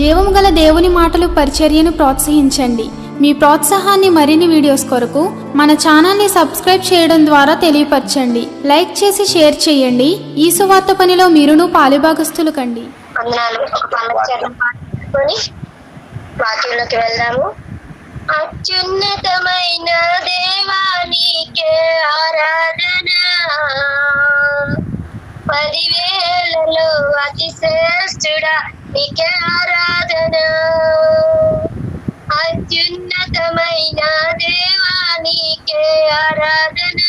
జీవము గల దేవుని మాటలు పరిచర్యను ప్రోత్సహించండి. మీ ప్రోత్సాహాన్ని మరిన్ని వీడియోస్ కొరకు మన ఛానల్ని సబ్స్క్రైబ్ చేయడం ద్వారా తెలియపరచండి. లైక్ చేసి షేర్ చేయండి. ఈ సువార్త పనిలో మీరును పాలుభాగస్తులు కండి. వాక్యంలోకి వెళ్దాము. అత్యున్నతమైన దేవానికే ఆరాధన. పదివేలలో అతి శ్రేష్ఠుడా నీకే ఆరాధన. అత్యున్నతమైన దేవా నీకే ఆరాధన.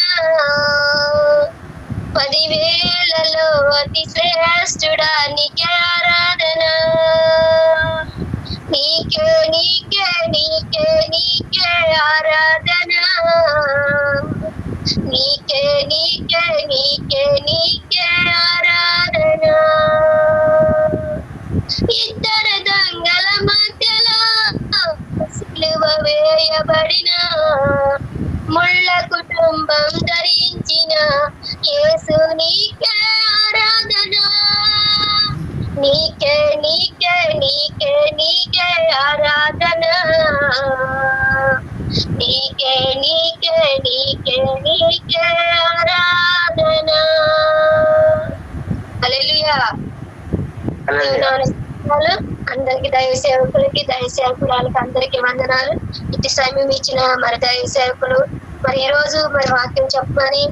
దైవ సేవకులకి దైవ సేవకురాలకి అందరికి వందనాలు. ఇటు సమయం ఇచ్చిన మరి దైవ సేవకులు మరి ఈ రోజు మరి వాక్యం చెప్పమని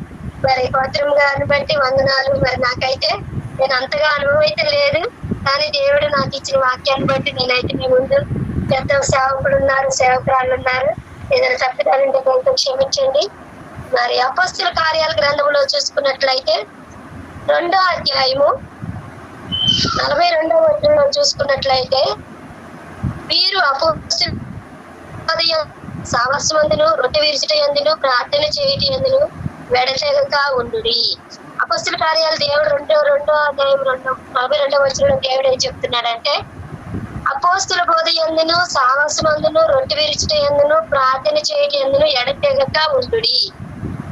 మరి పత్రం గారిని బట్టి వందనాలు. మరి నాకైతే నేను అంతగా అనుభవం అయితే లేదు కానీ దేవుడు నాకు ఇచ్చిన వాక్యాన్ని బట్టి నేనైతే మీ ముందు పెద్ద సేవకులు ఉన్నారు సేవకురాలు ఉన్నారు. ఏదైనా తప్పిదాలంటే కొంచెం క్షమించండి. మరి అపస్తుల కార్యాల గ్రంథంలో చూసుకున్నట్లయితే రెండో అధ్యాయము నలభై రెండవ వచనంలో చూసుకున్నట్లయితే వీరు అపోస్తుల సావస్మందును రొట్టె విరిచిట ఎందును ప్రార్థన చేయటి ఎందును వెడతెగక ఉండు అపస్తుల కార్యాలు దేవుడు రెండో రెండో అధ్యాయం రెండో నలభై రెండవ వచ్చిన దేవుడు ఏం చెప్తున్నాడంటే అపోస్తుల బోధ ఎందును సాహసమందును రొట్టె విరిచిట ఎందును ప్రార్థన చేయటి ఎందును ఎడతెగక ఉండు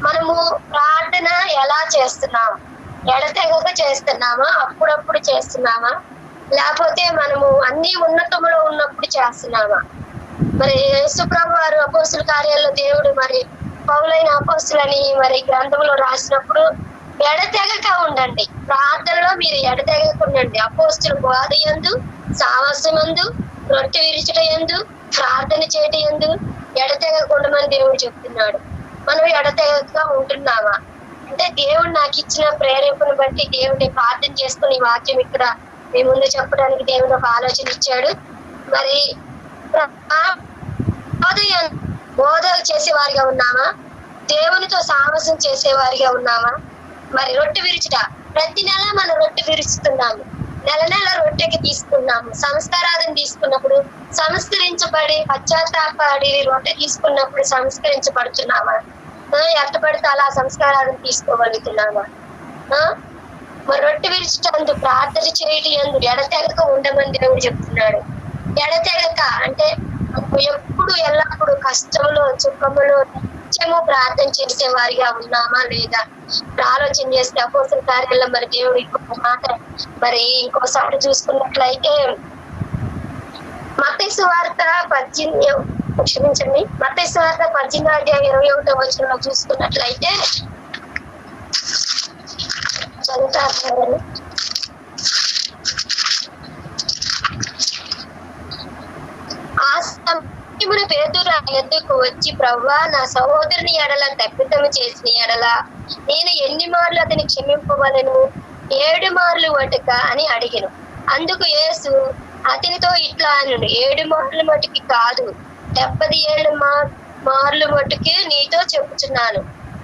మనము ప్రార్థన ఎలా చేస్తున్నాం? ఎడతెగక చేస్తున్నామా? అప్పుడప్పుడు చేస్తున్నామా? లేకపోతే మనము అన్ని ఉన్నతములో ఉన్నప్పుడు చేస్తున్నామా? మరి యేసుప్రభు వారు అపోస్తుల కార్యాల్లో దేవుడు మరి పౌలైన అపోస్తులని మరి గ్రంథంలో రాసినప్పుడు ఎడతెగక ఉండండి. ప్రార్థనలో మీరు ఎడతెగక ఉండండి అపోస్తులు బోధ ఎందు సాహసమందు రొట్టె విరిచట ఎందు ప్రార్థన చేయట ఎందు ఎడతెగకుండమని దేవుడు చెప్తున్నాడు. మనం ఎడతెగక ఉంటున్నామా? అంటే దేవుడు నాకు ఇచ్చిన ప్రేరేపణ బట్టి దేవుడిని ప్రార్థన చేసుకుని వాక్యం ఇక్కడ మీ ముందు చెప్పడానికి దేవుడు ఒక ఆలోచన ఇచ్చాడు. మరి బోధలు చేసేవారిగా ఉన్నామా? దేవునితో సాహసం చేసేవారిగా ఉన్నామా? మరి రొట్టె విరుచుట ప్రతి నెల మనం రొట్టె విరుచుతున్నాము. నెల నెల రొట్టెకి తీసుకున్నాము. సంస్కారాధన తీసుకున్నప్పుడు సంస్కరించబడి పశ్చాత్తాపడి రొట్టె తీసుకున్నప్పుడు సంస్కరించబడుతున్నామా? ఆ, ఎట్ట పడితే అలా సంస్కారాలను తీసుకోగలుగుతున్నామా? మరి రొట్టె విరిచటందు ప్రార్థన చేయటి ఎందు ఎడతెగక ఉండమని దేవుడు చెప్తున్నాడు. ఎడతెగక అంటే ఎప్పుడు ఎల్లప్పుడు కష్టంలో సుఖములో నిత్యము ప్రార్థన చేసే వారిగా ఉన్నామా లేదా? ఆలోచన చేస్తే అపోసిన కార్యాల్లో మరి దేవుడు ఇంకొక మాట మరి ఇంకోసారి చూసుకున్నట్లయితే మతేసు వార్త పద్దెనిమిది క్షమించండి. మతేసు వార్త పద్దెనిమిది అధ్యాయం ఇరవై ఒకటో వచ్చిన చూసుకున్నట్లయితే ఆ సమయమున పేతురు ఆ వచ్చి ప్రవ్వా నా సహోదరుని ఎడల తప్పిదము చేసిన ఎడల నేను ఎన్ని మార్లు అతని క్షమింపవలను? ఏడు మార్లు వటుక అని అడిగాను. అందుకు యేసు అతనితో ఇట్లా అను ఏడు మార్లు మటుకి కాదు. డెబ్బది ఏడు మార్లు మటుకే నీతో చెప్పుచున్నాను.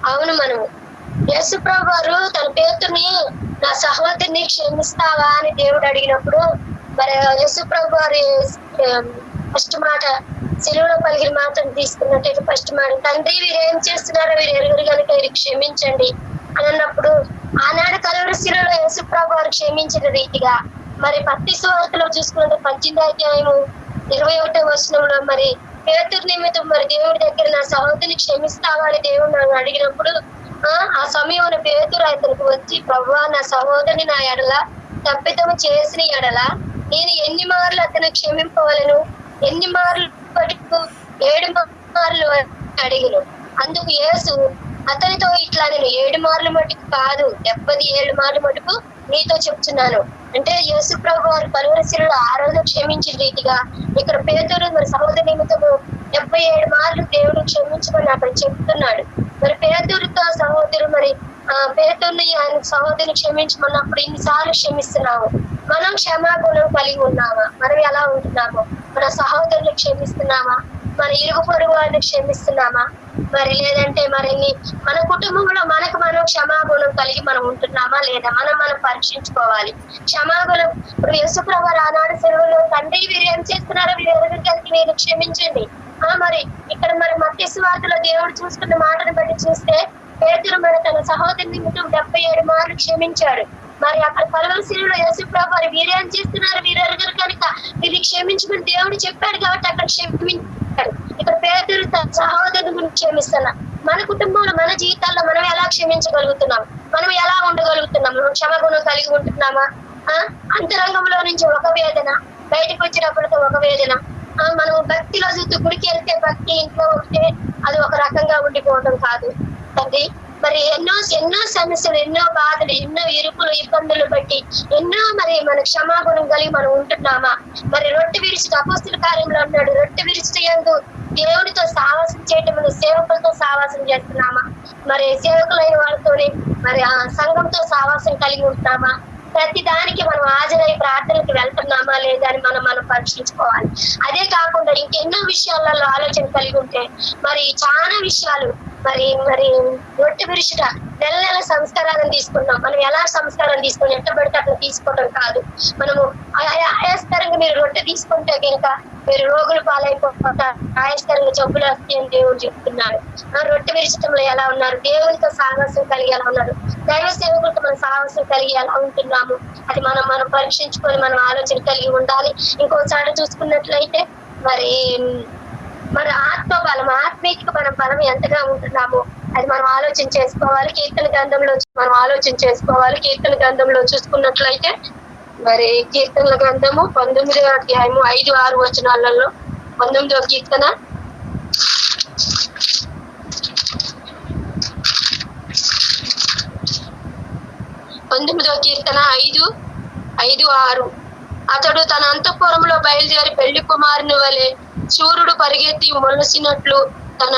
అవును మనము. యేసు ప్రభువారు తన పేతుని నా సహోదరిని క్షమిస్తావా అని దేవుడు అడిగినప్పుడు మరి యేసు ప్రభు వారి ఫస్ట్ మాట సెలవులో పలికిన మాటను తీసుకున్నట్టయితే ఫస్ట్ మాట తండ్రి వీరు ఏం చేస్తున్నారో వీరు ఎరుగురు కనుక వీరు క్షమించండి అని అన్నప్పుడు ఆనాడు కలవరి శిలలో యేసు ప్రభు వారు క్షమించిన రీతిగా మరి పత్తి సువార్తలో చూసుకున్నట్టు పద్దెనిమిది అధ్యాయము ఇరవై ఒకటో వచనంలో మరి పేతురు నిమిత్తం మరి దేవుడి దగ్గర నా సహోదరిని క్షమిస్తావా అని దేవుడు నన్ను అడిగినప్పుడు ఆ ఆ సమయంలో పేతురు అతనికి వచ్చి ప్రభు నా సహోదరిని నా ఎడల తప్పితము చేసిన ఎడల నేను ఎన్ని మార్లు అతను క్షమింపవలను? ఎన్ని మార్లు పట్టుకు ఏడు మార్లు అడిగిను. అందుకు యేసు అతనితో ఇట్లా నేను ఏడు మార్లు మటుకు కాదు డెబ్బది ఏడు మార్లు మటుకు నీతో చెప్తున్నాను. అంటే యేసు ప్రభు వారి పలువరశిలో ఆ రోజు క్షమించిన రీతిగా ఇక్కడ పేదలు మరి సహోదరి నిమిత్తము డెబ్బై ఏడు మార్లు దేవుడు క్షమించమని అక్కడ చెప్తున్నాడు. మరి పేదలతో సహోదరు మరి ఆ పేదూరిని ఆయన సహోదరిని క్షమించమన్నప్పుడు ఇన్నిసార్లు క్షమిస్తున్నాము మనం క్షమాగుణం కలిగి ఉన్నామా? మనం ఎలా ఉంటున్నాము? మన సహోదరులు క్షమిస్తున్నామా? మన ఇరుగు పొరుగు వాళ్ళని క్షమిస్తున్నామా? మరి లేదంటే మరి మన కుటుంబంలో మనకు మనం క్షమాగుణం కలిగి మనం ఉంటున్నామా లేదా? మనం మనం పరీక్షించుకోవాలి. క్షమాగుణం ఇప్పుడు యశుప్రభ ఆనాడు సెలవులో తండ్రి వీరు ఏం చేస్తున్నారో వీరు ఎవరికి కలిగి వీరు క్షమించండి. మరి ఇక్కడ మరి మత్స్య స్వార్థలో దేవుడు చూసుకున్న మాటను బట్టి చూస్తే పేదలు మరి తన సహోదరుని నిమిత్తం డెబ్బై ఏడు మార్లు క్షమించాడు. మరి అక్కడ పలవలసీలో యేసుప్రభు వారు వీరేం చేస్తున్నారు. వీరెరగరు కనుక ఇది క్షమించమని దేవుడు చెప్పాడు కాబట్టి అక్కడ క్షమించాడు. ఇక్కడ పేదలు తన సహోదరుని గురించి క్షమిస్తున్నా. మన కుటుంబంలో మన జీవితాల్లో మనం ఎలా క్షమించగలుగుతున్నాం? మనం ఎలా ఉండగలుగుతున్నాం? మనం క్షమగుణం కలిగి ఉంటున్నామా? ఆ? అంతరంగంలో నుంచి ఒక వేదన బయటకు వచ్చినప్పటితో ఒక వేదన. మనం భక్తిలో చూస్తూ గుడికి వెళ్తే భక్తి ఇంట్లో ఉంటే అది ఒక రకంగా ఉండిపోవడం కాదు. తండ్రి మరి ఎన్నో ఎన్నో సమస్యలు ఎన్నో బాధలు ఎన్నో ఇరుకులు ఇబ్బందులు బట్టి ఎన్నో మరి మన క్షమాగుణం కలిగి మనం ఉంటున్నామా? మరి రొట్టె విరిచి అపోస్తుల కార్యంలో అన్నాడు రొట్టె విరిచి ఎందు దేవునితో సావాసం చేయటం మన సేవకులతో సావాసం చేస్తున్నామా? మరి సేవకులైన వాళ్ళతోనే మరి ఆ సంఘంతో సావాసం కలిగి ఉంటున్నామా? ప్రతి దానికి మనం హాజరై ప్రార్థనకి వెళ్తున్నామా లేదా అని మనం మనం పరీక్షించుకోవాలి. అదే కాకుండా ఇంకెన్నో విషయాలలో ఆలోచన కలిగి ఉంటే మరి చాలా విషయాలు మరి మరి రొట్టె విరుచుట నెల నెల సంస్కారాలను తీసుకున్నాం. మనం ఎలా సంస్కారం తీసుకుని ఎట్ట పడితే అట్లా తీసుకోవడం కాదు. మనము ఆయాస్కరంగా మీరు రొట్టె తీసుకుంటే ఇంకా మీరు రోగులు పాలైపోతారు ఆయాస్కరంగా జబ్బులు వస్తాయని దేవుడు చెప్తున్నారు. రొట్టె విరిచితంలో ఎలా ఉన్నారు? దేవుడితో సాహసం కలిగి ఎలా ఉన్నారు? దైవ సేవకులతో మనం సాహసం కలిగి ఎలా ఉంటున్నాము? అది మనం మనం పరీక్షించుకొని మనం ఆలోచన కలిగి ఉండాలి. ఇంకోసారి చూసుకున్నట్లయితే మరి మన ఆత్మ బలం ఆత్మీయతకు మనం బలం ఎంతగా ఉంటున్నామో అది మనం ఆలోచన చేసుకోవాలి. కీర్తన గ్రంథంలో మనం ఆలోచన చేసుకోవాలి. కీర్తన గ్రంథంలో చూసుకున్నట్లయితే మరి కీర్తనల గ్రంథము పంతొమ్మిదవ అధ్యాయము ఐదు ఆరు వచనాలలో. పంతొమ్మిదవ కీర్తన. పంతొమ్మిదవ కీర్తన ఐదు ఐదు ఆరు. అతడు తన అంతఃపురంలో బయలుదేరి పెళ్ళి కుమారుని వలె సూర్యుడు పరిగెత్తి ఉల్లసినట్లు తన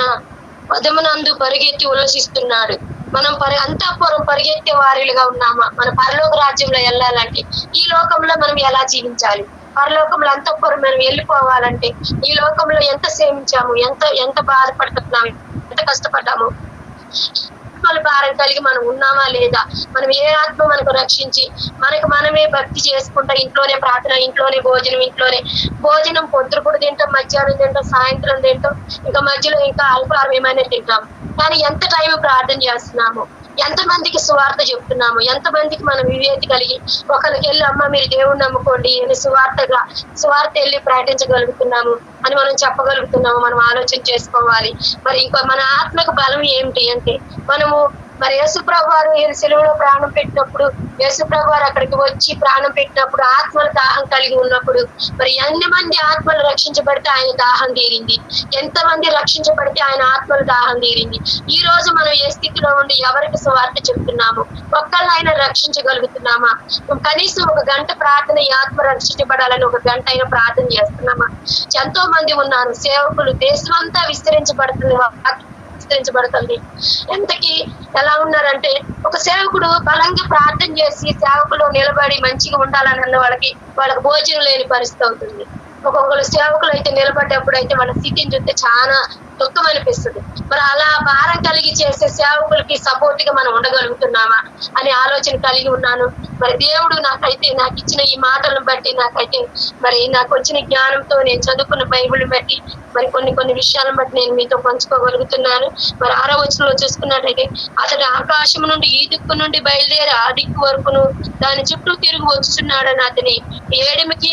పదమునందు పరిగెత్తి ఉల్లసిస్తున్నాడు. మనం పరి అంతఃపురం పరిగెత్తే వారిలుగా ఉన్నామా? మన పరలోక రాజ్యంలో వెళ్ళాలంటే ఈ లోకంలో మనం ఎలా జీవించాలి? పరలోకంలో అంతఃపురం మనం వెళ్ళిపోవాలంటే ఈ లోకంలో ఎంత సేవించాము? ఎంత ఎంత బాధపడుతున్నాము? ఎంత కష్టపడ్డాము? ఆత్మల భారం కలిగి మనం ఉన్నామా లేదా? మనం ఏ ఆత్మ మనకు రక్షించి మనకు మనమే భక్తి చేసుకుంటా ఇంట్లోనే ప్రార్థన ఇంట్లోనే భోజనం ఇంట్లోనే భోజనం పొద్దుపుడు తింటాం మధ్యాహ్నం తింటాం సాయంత్రం తింటాం ఇంకా మధ్యలో ఇంకా అల్పారం ఏమైనా తింటాం. కానీ ఎంత టైం ప్రార్థన చేస్తున్నాము? ఎంతమందికి సువార్త చెప్తున్నాము? ఎంతమందికి మనం వివేతి కలిగి ఒకరికి వెళ్ళి అమ్మ మీరు దేవుణ్ణి నమ్ముకోండి అని సువార్తగా సువార్త వెళ్ళి ప్రకటించగలుగుతున్నాము అని మనం చెప్పగలుగుతున్నాము మనం ఆలోచన చేసుకోవాలి. మరి ఇంకో మన ఆత్మకు బలం ఏమిటి అంటే మనము మరి యేసుప్రభు వారు ఈయన సెలవులో ప్రాణం పెట్టినప్పుడు యేసుప్రభు వారు అక్కడికి వచ్చి ప్రాణం పెట్టినప్పుడు ఆత్మల దాహం కలిగి ఉన్నప్పుడు మరి ఎన్ని మంది ఆత్మలు రక్షించబడితే ఆయన దాహం తీరింది? ఎంత మంది రక్షించబడితే ఆయన ఆత్మల దాహం తీరింది? ఈ రోజు మనం ఏ స్థితిలో ఉండి ఎవరికి సువార్త చెప్తున్నాము ఒక్కళ్ళైనా రక్షించగలుగుతున్నామా? కనీసం ఒక గంట ప్రార్థన ఈ ఆత్మ రక్షించబడాలని ఒక గంట అయినా ప్రార్థన చేస్తున్నామా? ఎంతో మంది ఉన్నారు సేవకులు దేశమంతా విస్తరించబడుతుంది విస్తరించబడుతుంది ఎంతకి ఎలా ఉన్నారంటే ఒక సేవకుడు బలంగా ప్రార్థన చేసి సేవకులు నిలబడి మంచిగా ఉండాలని అన్న వాళ్ళకి వాళ్ళకి భోజనం లేని పరిస్థితి అవుతుంది. ఒక్కొక్కరు సేవకులు అయితే నిలబడ్డప్పుడు అయితే వాళ్ళ స్థితిని చూస్తే చాలా దుఃఖం అనిపిస్తుంది మరి అలా భారం కలిగి చేసే సేవకులకి సపోర్ట్గా మనం ఉండగలుగుతున్నామా అనే ఆలోచన కలిగి ఉన్నాను. మరి దేవుడు నాకైతే నాకు ఇచ్చిన ఈ మాటలను బట్టి నాకైతే మరి నాకు వచ్చిన జ్ఞానంతో నేను చదువుకున్న బైబిల్ బట్టి మరి కొన్ని కొన్ని విషయాలను బట్టి నేను మీతో పంచుకోగలుగుతున్నాను. మరి ఆరో వచనంలో చూసుకున్నట్లయితే అతడు ఆకాశం నుండి ఈ దిక్కు నుండి బయలుదేరి ఆ దిక్కు వరకును దాని చుట్టూ తిరిగి వచ్చుచున్నాడని అతని ఏడిమికి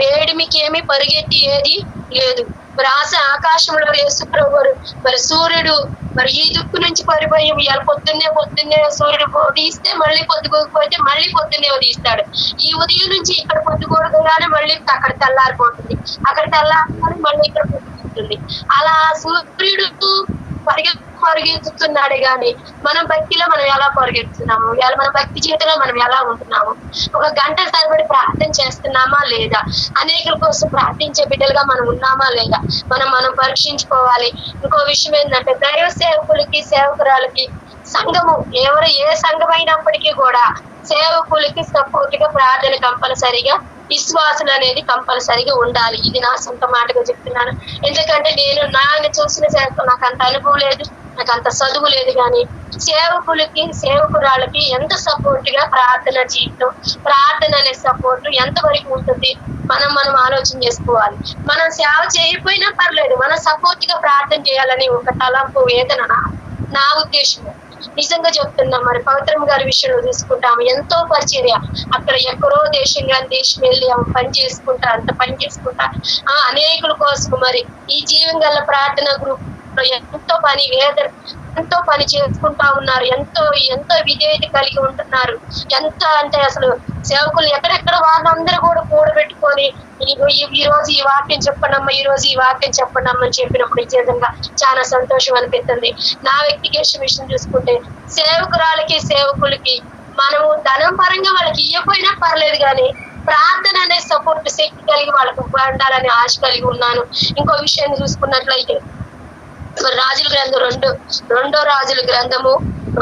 వేడిమికి ఏమి పరిగెత్తి ఏది లేదు. రాస ఆకాశంలో వేసుకురవరు మరి సూర్యుడు మరి ఈ దుక్కు నుంచి పరిపోయాం ఇవాళ పొద్దున్నే పొద్దున్నే సూర్యుడు ఉదయిస్తే మళ్ళీ పొద్దుకోకపోతే మళ్ళీ పొద్దున్నే ఉదయిస్తాడు. ఈ ఉదయం నుంచి ఇక్కడ పొద్దుకోగానే మళ్ళీ అక్కడ తెల్లారిపోతుంది. అక్కడ తెల్లారి మళ్ళీ ఇక్కడ పొద్దుకుంటుంది అలా సూర్యుడు పరిగె పరిగెత్తుతున్నాడే గాని మనం భక్తిలో మనం ఎలా పరిగెత్తున్నాము? ఎలా మన భక్తి జీవితంలో మనం ఎలా ఉంటున్నాము? ఒక గంట తరబడి ప్రార్థన చేస్తున్నామా లేదా? అనేకుల కోసం ప్రార్థించే బిడ్డలుగా మనం ఉన్నామా లేదా? మనం మనం పరీక్షించుకోవాలి. ఇంకో విషయం ఏంటంటే దైవ సేవకులకి సేవకురాలకి సంఘము ఎవరు ఏ సంఘం అయినప్పటికీ కూడా సేవకులకి సపోర్ట్గా ప్రార్థన కంపల్సరిగా విశ్వాసం అనేది కంపల్సరిగా ఉండాలి. ఇది నా సొంత మాటగా చెప్తున్నాను. ఎందుకంటే నేను నాయన చూసిన సేవకు నాకు అంత అనుభవం లేదు నాకు అంత చదువు లేదు కానీ సేవకులకి సేవకురాలకి ఎంత సపోర్ట్గా ప్రార్థన జీవితం ప్రార్థన అనే సపోర్ట్ ఎంతవరకు ఉంటుంది? మనం మనం ఆలోచన చేసుకోవాలి. మనం సేవ చేయకపోయినా పర్లేదు. మనం సపోర్ట్గా ప్రార్థన చేయాలని ఒక తలంపు వేదన నా- నా ఉద్దేశం నిజంగా చెప్తున్నా మరి పవిత్రం గారి విషయంలో తీసుకుంటాము. ఎంతో పరిచర్య. అక్కడ ఎక్కడో దేశం కానీ దేశం వెళ్ళి ఆమె పని చేసుకుంటా అంత పని చేసుకుంటా. ఆ అనేకుల కోసం మరి ఈ జీవం గల ప్రార్థన గ్రూప్ ఎంతో పని వేద ఎంతో పని చేసుకుంటా ఉన్నారు. ఎంతో ఎంతో విధేయత కలిగి ఉంటున్నారు. ఎంత అంటే అసలు సేవకులు ఎక్కడెక్కడ వాళ్ళందరూ కూడా కూడబెట్టుకొని ఇదిగో ఈ రోజు ఈ వాక్యం చెప్పనమ్మా ఈ రోజు ఈ వాక్యం చెప్పండమ్మా అని చెప్పినప్పుడు నిజంగా చాలా సంతోషం అనిపిస్తుంది. నా వ్యక్తిగత విషయం చూసుకుంటే సేవకురాలకి సేవకులకి మనము ధనం పరంగా వాళ్ళకి ఇవ్వకపోయినా పర్లేదు కానీ ప్రార్థన అనే సపోర్ట్ శక్తి కలిగి వాళ్ళకు ఉండాలని ఆశ కలిగి ఉన్నాను. ఇంకో విషయాన్ని చూసుకున్నట్లయితే మరి రాజుల గ్రంథం రెండు రెండో రాజుల గ్రంథము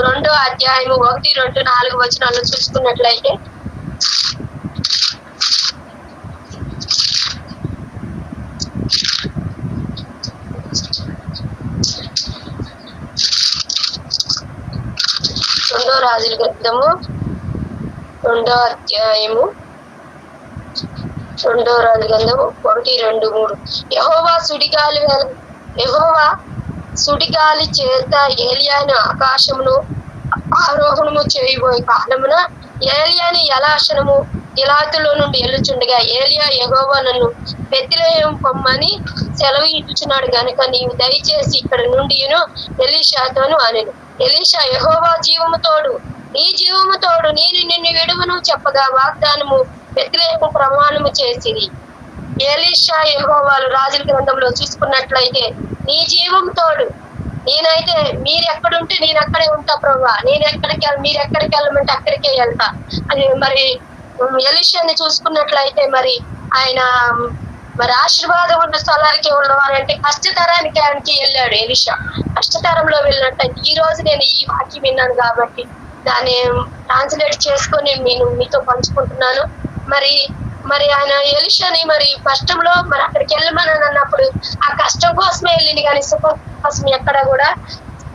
రెండో అధ్యాయము ఒకటి రెండు నాలుగు వచనాలు చూసుకున్నట్లయితే. రెండో రాజుల గ్రంథము రెండో అధ్యాయము రెండో రాజు గ్రంథము ఒకటి రెండు మూడు. యహోవా సుడిగాలి యహోవా సుడిగాలి చేత ఏలియాను ఆకాశమును ఆరోహణము చేయబోయే కాలమున ఏలియాని ఎలాశనము ఇలాతులో నుండి ఎల్లుచుండగా ఏలియా ఎగోవా నన్ను బెత్తిలేయం పొమ్మని సెలవు ఇచ్చుచున్నాడు గనుక నీవు దయచేసి ఇక్కడ నుండి ఎలీషాతోను అనెను. ఎలీషా యెహోవా జీవము తోడు. నీ జీవము తోడు. నేను నిన్ను విడువను చెప్పగా వాగ్దానము బెత్తిలేయము ప్రమాణము చేసిరి. ఎలీషా యెహోవాలు రాజుల గ్రంథంలో చూసుకున్నట్లయితే నీ జీవం తోడు. నేనైతే మీరు ఎక్కడుంటే నేను అక్కడే ఉంటా ప్రభా నేను ఎక్కడికి మీరు ఎక్కడికి వెళ్ళమంటే అక్కడికే వెళ్తా. అని మరి ఎలిషాని చూసుకున్నట్లయితే మరి ఆయన మరి ఆశీర్వాదం ఉన్న స్థలానికి ఉన్నవారంటే కష్టతరానికి ఆయనకి వెళ్ళాడు ఎలిషా. కష్టతరంలో వెళ్ళినట్టయితే ఈ రోజు నేను ఈ వాక్యం విన్నాను కాబట్టి దాన్ని ట్రాన్స్లేట్ చేసుకొని నేను మీతో పంచుకుంటున్నాను. మరి మరి ఆయన ఎలిషని మరి కష్టంలో మరి అక్కడికి వెళ్ళమని అన్నప్పుడు ఆ కష్టం కోసమే వెళ్ళింది. కానీ సుఖం కోసం ఎక్కడ కూడా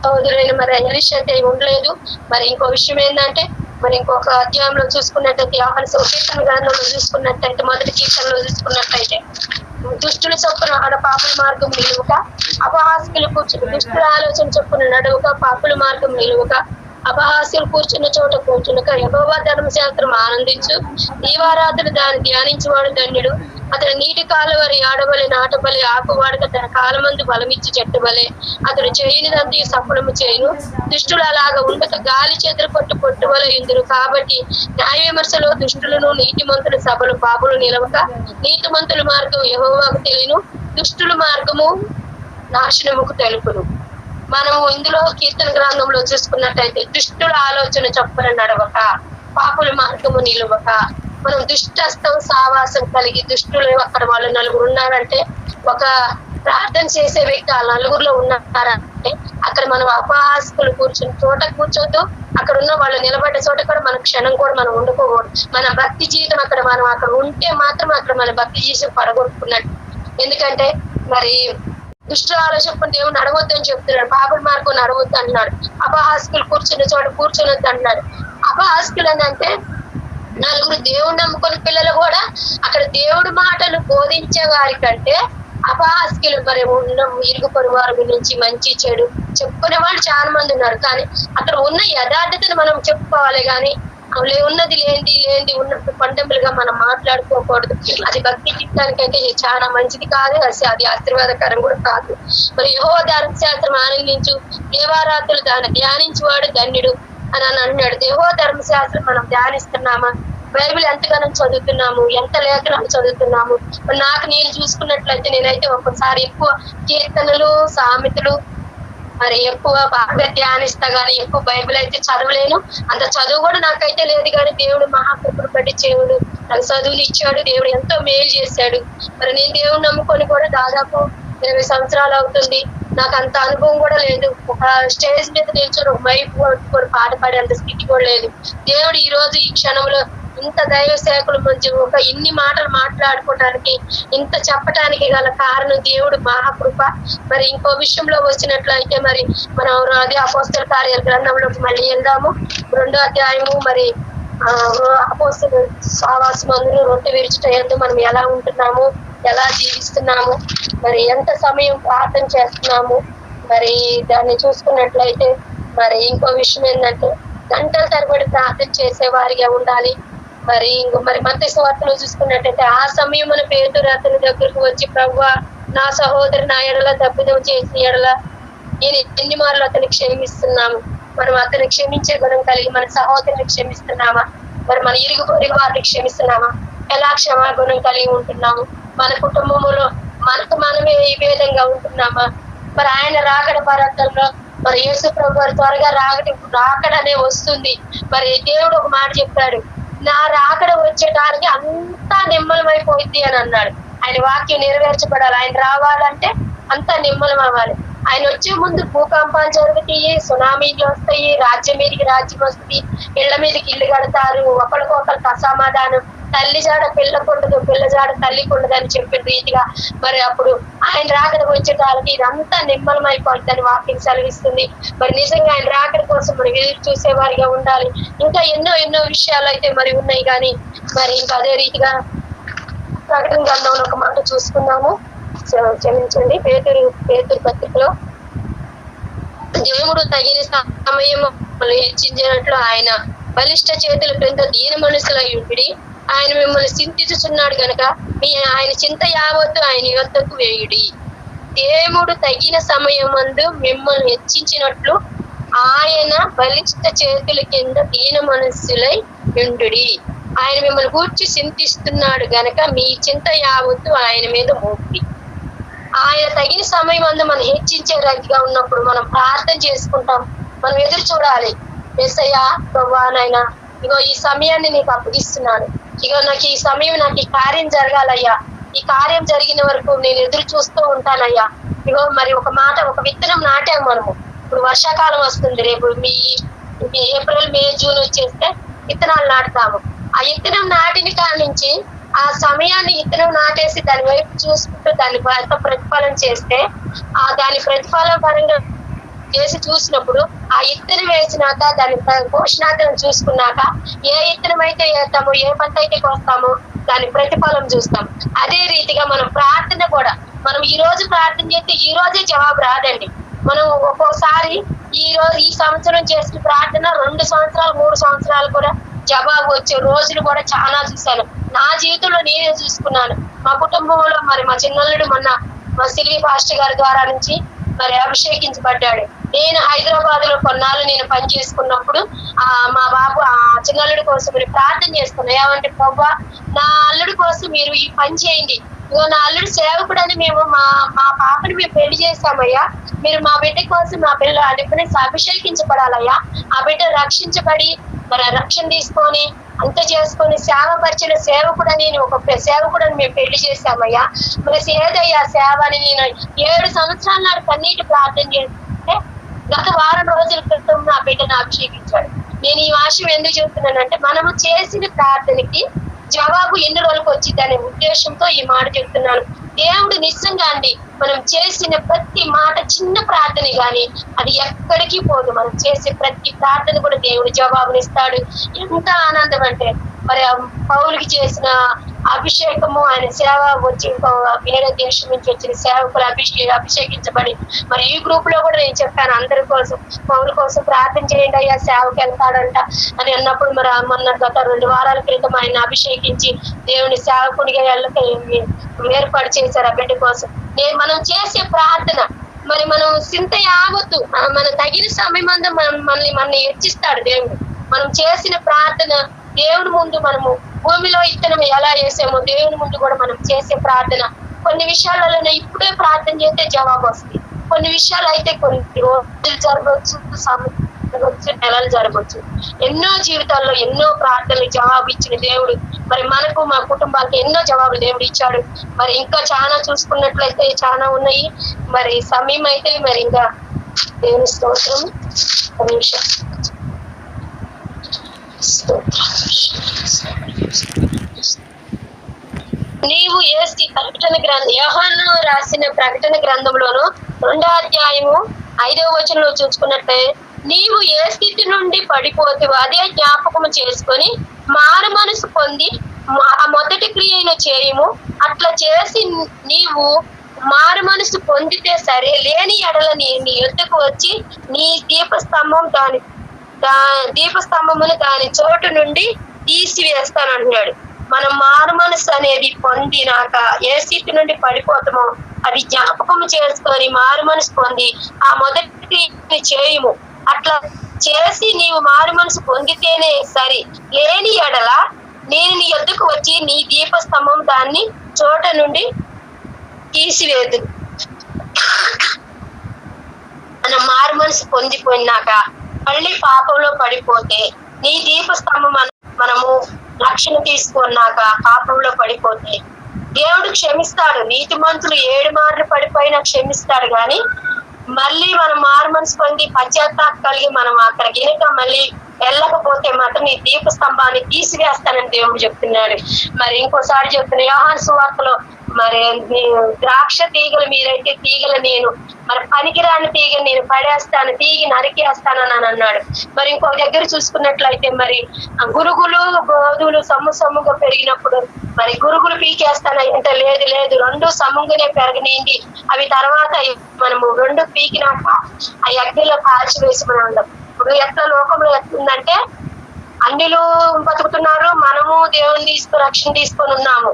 సోదరులైన మరి ఎలిష అంటే ఉండలేదు. మరి ఇంకో విషయం ఏంటంటే మరి ఇంకొక అధ్యాయంలో చూసుకున్నట్టయితే ఆహ్వాన కీర్తన గ్రంథంలో చూసుకున్నట్టయితే మొదటి కీర్తనలో చూసుకున్నట్టయితే దుష్టుల చొప్పున ఆడ పాపుల మార్గం నిలువక అపహాస్యులు కూర్చుని దుష్టుల ఆలోచన చొప్పున నడువుక పాపుల మార్గం నిలువక అపహాస్యులు కూర్చున్న చోట కూర్చునక యహోవా ధర్మశాస్త్రం ఆనందించు. దీవారాత్రులు దాన్ని ధ్యానించేవాడు ధన్యుడు. అతడు నీటి కాలువరి ఆడబలి నాటబలి ఆకువాడక తన కాలమందు బలమిచ్చి చెట్టుబలే అతడు చేయనిదంతా సఫలము చేయను. దుష్టులు అలాగా ఉండక గాలి చెదరు కొట్టు పొట్టువల ఇందురు కాబట్టి న్యాయ విమర్శలో దుష్టులను నీతిమంతుల సభలు పాపులు నిలవక నీతిమంతుల మార్గం యహోవాకు తెలియను. దుష్టుల మార్గము నాశనముకు తెలుపును. మనము ఇందులో కీర్తన గ్రంథంలో చూసుకున్నట్టయితే దుష్టుల ఆలోచన చొప్పున నడవక పాపుల మార్గము నిలువక మనం దుష్టస్థం సావాసం కలిగి దుష్టులు అక్కడ వాళ్ళు నలుగురు ఉన్నారంటే ఒక ప్రార్థన చేసే వ్యక్తి ఆ నలుగురులో ఉన్నారంటే అక్కడ మనం అపాసుకులు కూర్చుని చోట కూర్చోద్దు. అక్కడ ఉన్న వాళ్ళు నిలబడ్డ చోట కూడా మన క్షణం కూడా మనం ఉండుకోకూడదు మన భక్తి జీవితం అక్కడ మనం అక్కడ ఉంటే మాత్రం అక్కడ మన భక్తి జీవితం పడగొట్టుకున్నట్టు. ఎందుకంటే మరి దుష్ట ఆలోచన దేవుని అడగొద్దు అని చెప్తున్నాడు పాపల మార్గం అడగొద్దు అంటున్నాడు అపహాస్కులు కూర్చున్న చోట కూర్చున్నది అంటున్నాడు అపహాస్కులు అని అంటే నలుగురు దేవుడు నమ్ముకున్న పిల్లలు కూడా అక్కడ దేవుడి మాటలు బోధించే వారి కంటే అపహాస్కులు మరి ఉన్న ఇరుగు పొరువారు గురించి మంచి చెడు చెప్పుకునే వాళ్ళు చాలా మంది ఉన్నారు. కానీ అక్కడ ఉన్న యథార్థతను మనం చెప్పుకోవాలి కానీ ఉన్నది లేండి లేండి ఉన్నట్టు పండములుగా మనం మాట్లాడుకోకూడదు. అది భక్తి చిత్తానికైతే చాలా మంచిది కాదు అది అది ఆశీర్వాదకరం కూడా కాదు. మరి యహో ధర్మశాస్త్రం ఆనందించు దేవారాత్రులు దాన్ని ధ్యానించేవాడు ధన్యుడు అని అని అన్నాడు. దేవో ధర్మశాస్త్రం మనం ధ్యానిస్తున్నామా? బైబిల్ ఎంతగానో చదువుతున్నాము ఎంత లేఖనాలు చదువుతున్నాము? నాకు నేను చూసుకున్నట్లయితే నేనైతే ఒక్కసారి ఎక్కువ కీర్తనలు సామెతలు మరి ఎక్కువ బాగా ధ్యానిస్తా గానీ ఎక్కువ బైబిల్ అయితే చదవలేను. అంత చదువు కూడా నాకైతే లేదు కానీ దేవుడు మహాకృపను బట్టి దేవుడు నాకు చదువులు ఇచ్చాడు దేవుడు ఎంతో మేలు చేశాడు. మరి నేను దేవుడు నమ్ముకొని కూడా దాదాపు ఇరవై సంవత్సరాలు అవుతుంది. నాకు అంత అనుభవం కూడా లేదు. ఒక స్టేజ్ మీద నిల్చొని ఒక మైపు పట్టుకొని పాట పాడేంత స్థితి కూడా లేదు. దేవుడు ఈ రోజు ఈ క్షణంలో ఇంత దైవ సేవకుల మధ్య ఒక ఇన్ని మాటలు మాట్లాడుకోవడానికి ఇంత చెప్పటానికి గల కారణం దేవుడు మహాకృప. మరి ఇంకో విషయంలో వచ్చినట్లయితే మరి మనం అదే అపోస్తల కార్యాల గ్రంథంలోకి మళ్ళీ వెళ్దాము. రెండో అధ్యాయము మరి ఆ అపోస్తలు మందులు రొట్టె విరుచుట మనం ఎలా ఉంటున్నాము ఎలా జీవిస్తున్నాము మరి ఎంత సమయం ప్రార్థన చేస్తున్నాము మరి దాన్ని చూసుకున్నట్లయితే మరి ఇంకో విషయం ఏంటంటే గంటల తరబడి ప్రార్థన చేసే వారిగా ఉండాలి. మరి ఇంకో మరి మత వార్తలు చూసుకున్నట్టయితే ఆ సమయమున పేతురు అతని దగ్గరకు వచ్చి ప్రభు నా సహోదరి నా ఎడల తప్పిదం చేసిన ఎడల నేను ఎన్ని మార్లు అతన్ని క్షమిస్తున్నాము మనం అతన్ని క్షమించే గుణం కలిగి మన సహోదరిని క్షమిస్తున్నామా? మరి మన ఇరుగు పొరుగు వారిని క్షమిస్తున్నామా? ఎలా క్షమాగుణం కలిగి ఉంటున్నాము? మన కుటుంబంలో మనకు మనమే ఈ విధంగా ఉంటున్నామా? మరి ఆయన రాకడ పరంతంలో మరి యేసు ప్రభు త్వరగా రాకటి రాకడనే వస్తుంది. మరి దేవుడు ఒక మాట చెప్పాడు నా రాకడ వచ్చేటానికి అంతా నిమ్మలమైపోయింది అని అన్నాడు. ఆయన వాక్యం నెరవేర్చబడాలి. ఆయన రావాలంటే అంతా నిమ్మలం అవ్వాలి ఆయన వచ్చే ముందు భూకంపాలు జరుగుతాయి సునామీలు వస్తాయి రాజ్యం మీదకి రాజ్యం వస్తుంది ఇళ్ళ మీదకి ఇల్లు కడతారు ఒకరికొకరికి అసమాధానం తల్లి జాడ పిల్లకుండదు పిల్ల జాడ తల్లి ఉండదు అని చెప్పిన రీతిగా మరి అప్పుడు ఆయన రాకడ వచ్చే కాలకి ఇదంతా నిమ్మలమైపోతుందని వాక్యం సెలవిస్తుంది. మరి నిజంగా ఆయన రాకడ కోసం మనం ఎదురు చూసేవారిగా ఉండాలి. ఇంకా ఎన్నో ఎన్నో విషయాలు అయితే మరి ఉన్నాయి కానీ మరి ఇంకా అదే రీతిగా ప్రకటన గ్రంథంలో ఒక మాట చూసుకున్నాము క్షమించండి పేతురు పేతురు పత్రికలో. దేవుడు తగిన సమయం హెచ్చించినట్లు ఆయన బలిష్ట చేతుల క్రింద దీన మనసుల యుడి ఆయన మిమ్మల్ని చింతించుచున్నాడు గనక మీ ఆయన చింత యావత్తు ఆయన యొద్దకు వేయుడి. దేవుడు తగిన సమయమందు మిమ్మల్ని హెచ్చించినట్లు ఆయన బలిష్ట చేతుల కింద దీన మనస్సులై ఉండుడి. ఆయన మిమ్మల్ని కూర్చి చింతిస్తున్నాడు గనక మీ చింత యావత్తు ఆయన మీద మోపి ఆయన తగిన సమయం అందు మనం హెచ్చించే రీతిగా ఉన్నప్పుడు మనం ప్రార్థన చేసుకుంటాం. మనం ఎదురు చూడాలి. ఎస్ఐయా ప్రభా నాయనా ఇగో ఈ సమయాన్ని నీకు అప్పగిస్తున్నాను. ఇగో నాకు ఈ సమయం నాకు ఈ కార్యం జరగాలయ్యా. ఈ కార్యం జరిగిన వరకు నేను ఎదురు చూస్తూ ఉంటానయ్యా. ఇగో మరి ఒక మాట ఒక విత్తనం నాటాము మనము. ఇప్పుడు వర్షాకాలం వస్తుంది రేపు మీ ఏప్రిల్ మే జూన్ వచ్చేస్తే విత్తనాలు నాటుతాము. ఆ విత్తనం నాటిన కాడి నుంచి ఆ సమయాన్ని విత్తనం నాటేసి దాని వైపు చూసుకుంటూ దాని ప్రతిఫలం చేస్తే ఆ దాని ప్రతిఫలం పరంగా చేసి చూసినప్పుడు ఆ ఇత్తనం వేసినాక దాని పోషణార్థం చూసుకున్నాక ఏ ఇత్తనం అయితే వేస్తామో ఏ పంట అయితే కోస్తామో దాని ప్రతిఫలం చూస్తాం. అదే రీతిగా మనం ప్రార్థన కూడా మనం ఈ రోజు ప్రార్థన చేస్తే ఈ రోజే జవాబు రాదండి. మనం ఒక్కోసారి ఈ రోజు ఈ సంవత్సరం చేసిన ప్రార్థన రెండు సంవత్సరాలు మూడు సంవత్సరాలు కూడా జవాబు వచ్చే రోజులు కూడా చాలా చూశాను. నా జీవితంలో నేనే చూసుకున్నాను. మా కుటుంబంలో మరి మా చిన్నల్లుడు మొన్న మా సిల్వి పాస్టర్ గారి ద్వారా నుంచి మరి అభిషేకించబడ్డాడు. నేను హైదరాబాద్లో కొన్నాళ్ళు నేను పని చేసుకున్నప్పుడు ఆ మా బాబు ఆ చిన్నల్లుడి కోసం మీరు ప్రార్థన చేసుకున్నా ఏమంటే ప్రభా నా అల్లుడి కోసం మీరు ఈ పని చేయండి. ఇగో నా అల్లుడు సేవకుడని మేము మా మా పాపని మేము పెళ్ళి చేశామయ్యా. మీరు మా బిడ్డ కోసం మా పిల్ల అడిగిన అభిషేకించబడాలయ్యా. ఆ బిడ్డ రక్షించబడి మరి ఆ రక్షణ తీసుకొని అంత చేసుకొని సేవ పరిచిన సేవకుడని నేను ఒక సేవకుడని మేము పెళ్ళి చేశామయ్యా. మరి ఏదయ్యా సేవ అని నేను ఏడు సంవత్సరాల నాడు కన్నీటి ప్రార్థన చేస్తే గత వారం రోజుల క్రితం నా బిడ్డను అభిషేకించాడు. నేను ఈ వాషం ఎందుకు చెప్తున్నానంటే మనము చేసిన ప్రార్థనకి జవాబు ఎన్ని రోజులకు వచ్చింది అనే ఉద్దేశంతో ఈ మాట చెప్తున్నాను దేవుడు నిజంగా అండి మనం చేసిన ప్రతి మాట చిన్న ప్రార్థన గాని అది ఎక్కడికి పోదు. మనం చేసే ప్రతి ప్రార్థన కూడా దేవుడు జవాబునిస్తాడు. ఎంత ఆనందం అంటే మరి ఆ పౌలుకి చేసిన అభిషేకము ఆయన సేవ వచ్చి ఇంకో వేరే దేశం నుంచి వచ్చిన సేవకులు అభిషే అభిషేకించబడి మరి ఈ గ్రూప్లో కూడా నేను చెప్పాను అందరి కోసం పౌరు కోసం ప్రార్థన చేయండి అయ్యా సేవకు వెళ్తాడంట అని అన్నప్పుడు మరి మొన్న గత రెండు వారాల క్రితం ఆయన అభిషేకించి దేవుని సేవకుడిగా వెళ్ళక ఏర్పాటు చేశారు ఆ బిడ్డ కోసం. నేను మనం చేసే ప్రార్థన మరి మనం చింత యావత్తు మన తగిన సమయం అంతా మనం మనల్ని మనల్ని హెచ్చిస్తాడు దేవుడు. మనం చేసిన ప్రార్థన దేవుని ముందు మనము భూమిలో ఇత్తనం ఎలా చేసామో దేవుని ముందు కూడా మనం చేసే ప్రార్థన. కొన్ని విషయాలలో ఇప్పుడే ప్రార్థన చేస్తే జవాబు వస్తుంది. కొన్ని విషయాలు అయితే కొన్ని రోజులు జరగవచ్చు జరగవచ్చు నెలలు జరగవచ్చు. ఎన్నో జీవితాల్లో ఎన్నో ప్రార్థనలు జవాబు ఇచ్చిన దేవుడు. మరి మనకు మా కుటుంబానికి ఎన్నో జవాబులు దేవుడు ఇచ్చాడు. మరి ఇంకా చాలా చూసుకున్నట్లయితే చాలా ఉన్నాయి. మరి సమయం అయితే మరి ఇంకా దేవుని స్తోత్రం. ఒక నిమిషం. నీవు ఏసి ప్రకటన గ్రంథం యోహాను రాసిన ప్రకటన గ్రంథంలోను రెండో అధ్యాయము ఐదవ వచనంలో చూసుకున్నట్టే నీవు ఏ స్థితి నుండి పడిపోతావో అదే జ్ఞాపకము చేసుకొని మారు మనసు పొంది ఆ మొదటి క్రియను చేయము. అట్లా చేసి నీవు మారు మనసు పొందితే సరే లేని ఎడల నీ నీ యుద్ధకు వచ్చి నీ దీపస్తంభం దాని దా దీపస్తంభమును దాని చోటు నుండి తీసివేస్తాను అంటున్నాడు మనం మారు మనసు అనేది పొందినాక ఏ స్థితి నుండి పడిపోతామో అది జ్ఞాపకం చేసుకొని మారు మనసు పొంది ఆ మొదటి చేయము. అట్లా చేసి నీవు మారు మనసు పొందితేనే సరి. లేని ఎడల నేను నీ ఎద్దుకు వచ్చి నీ దీపస్తంభం దాన్ని చోట నుండి తీసివేదు మనం మారు మనసు పొందిపోయినాక మళ్ళీ పాపంలో పడిపోతే నీ దీపస్తంభం మనము రక్షణ తీసుకున్నాక పాపంలో పడిపోతే దేవుడు క్షమిస్తాడు. నీతి మంతులు ఏడు మార్లు పడిపోయినా క్షమిస్తాడు గాని మళ్ళీ మనం మారు మనసు పొంది పశ్చాత్తాప కలిగి మనం అక్కడ గినక మళ్ళీ వెళ్ళకపోతే మాత్రం నీ దీప స్తంభాన్ని తీసివేస్తానని దేవుడు చెప్తున్నాడు. మరి ఇంకోసారి చెప్తున్నా యోహాన్ సువార్తలో మరి ద్రాక్ష తీగలు మీరైతే తీగలు నేను మరి పనికిరాని తీగ నేను పడేస్తాను తీగి నరికేస్తానని అని అన్నాడు. మరి ఇంకో దగ్గర చూసుకున్నట్లయితే మరి గురుగులు గోధులు సమ్ము సమ్ముగా పెరిగినప్పుడు మరి గురుగులు పీకేస్తాను అంటే లేదు లేదు రెండు సమ్ముగానే పెరగనింది అవి తర్వాత మనము రెండు పీకినాక ఆ అగ్నిలో కాల్చివేసి మనం ఉండం ఇప్పుడు ఎట్లా లోకంలో ఎట్లుందంటే అన్నిలు బతుకుతున్నారు మనము దేవుని తీసుకుని రక్షణ తీసుకొని ఉన్నాము.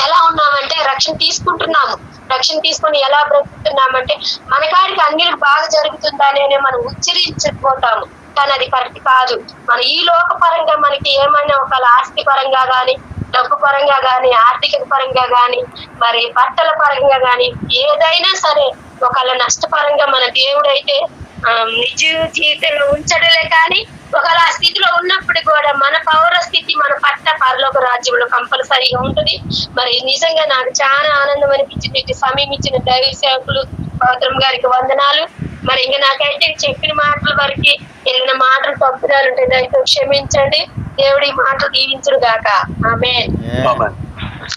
ఎలా ఉన్నామంటే రక్షణ తీసుకుంటున్నాము. రక్షణ తీసుకొని ఎలా బ్రతుకుతున్నామంటే మన కాడికి అన్నిలకు బాగా జరుగుతుందని మనం ఉచ్చరించుకుంటాము కానీ అది కరెక్ట్ కాదు. మన ఈ లోక పరంగా మనకి ఏమైనా ఒక ఆస్తి పరంగా గాని డబ్బు పరంగా గాని ఆర్థిక పరంగా గాని మరి బట్టల పరంగా గాని ఏదైనా సరే ఒకవేళ నష్టపరంగా మన దేవుడైతే ఆ, నిజ జీవితంలో ఉంచడలే కానీ ఒకవేళ ఆ స్థితిలో ఉన్నప్పుడు కూడా మన పౌర స్థితి మన పట్ట పరలోక రాజ్యంలో కంపల్సరీగా ఉంటుంది. మరి నిజంగా నాకు చాలా ఆనందం అనిపించింది. ఇటు సమయం ఇచ్చిన దైవ సేవకులు గౌతమ్ గారికి వందనాలు. మరి ఇంకా నాకైతే చెప్పిన మాటల వరకు ఏదైనా మాటలు తప్పుదాలు ఉంటే దయతో క్షమించండి. దేవుడి మాటలు దీవించరు గాక. ఆమె